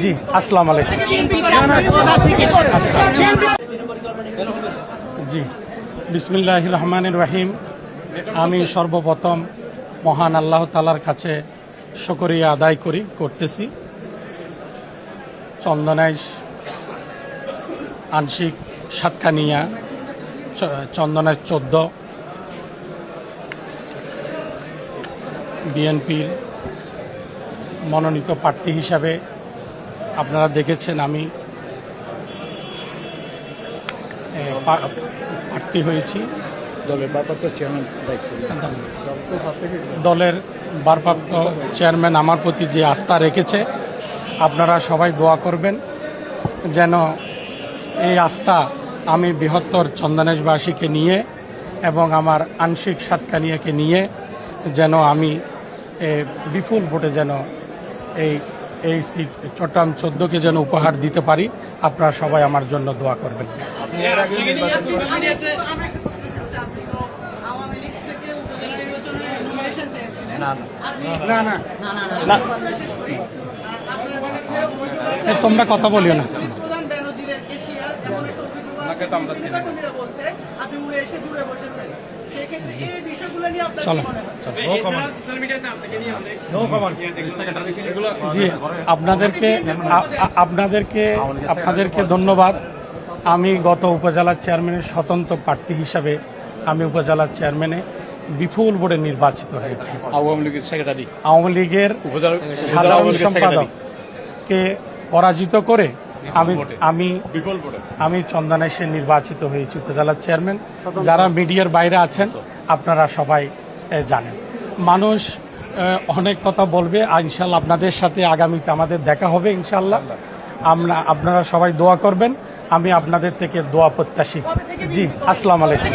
জি, আসসালামু আলাইকুম। জি বিসমিল্লাহ রহমান রহিম। আমি সর্বপ্রথম মহান আল্লাহ তালার কাছে শুকরিয়া আদায় করি, করতেছি। চন্দনাইশ আংশিক সাতকানিয়া চন্দনাইশ চোদ্দ। বিএনপির মনোনীত প্রার্থী হিসাবে আপনারা দেখেছেন আমি প্রার্থী হয়েছি। দলের ভারপ্রাপ্ত চেয়ারম্যান দলের ভারপ্রাপ্ত চেয়ারম্যান আমার প্রতি যে আস্থা রেখেছে আপনারা সবাই দোয়া করবেন যেন এই আস্থা আমি বৃহত্তর চন্দনেশবাসীকে নিয়ে এবং আমার আংশিক সাতকানিয়াকে নিয়ে যেন আমি বিপুল ভোটে যেন এই এই সিট চট্টগ্রাম চোদ্দকে যেন উপহার দিতে পারি আপনারা সবাই আমার জন্য দোয়া করবেন। তোমরা কথা বলিও না। আপনি উড়ে এসে দূরে বসেছেন। জি। আপনাদেরকে আপনাদেরকে আপনাদেরকে ধন্যবাদ। আমি গত উপজেলা চেয়ারম্যানের স্বতন্ত্র প্রার্থী হিসাবে আমি উপজেলা চেয়ারম্যানে বিপুল বোর্ডে নির্বাচিত হয়েছি। আওয়ামী লীগের সেক্রেটারি আওয়ামী লীগের সাধারণ সম্পাদককে পরাজিত করে আমি আমি আমি চন্দনেশে নির্বাচিত হয়েছি উপজেলার চেয়ারম্যান। যারা মিডিয়ার বাইরে আছেন আপনারা সবাই জানেন। মানুষ অনেক কথা বলবে। আর ইনশাল্লাহ আপনাদের সাথে আগামীতে আমাদের দেখা হবে ইনশাল্লাহ। আমরা আপনারা সবাই দোয়া করবেন। আমি আপনাদের থেকে দোয়া প্রত্যাশী। জি আসসালামু আলাইকুম।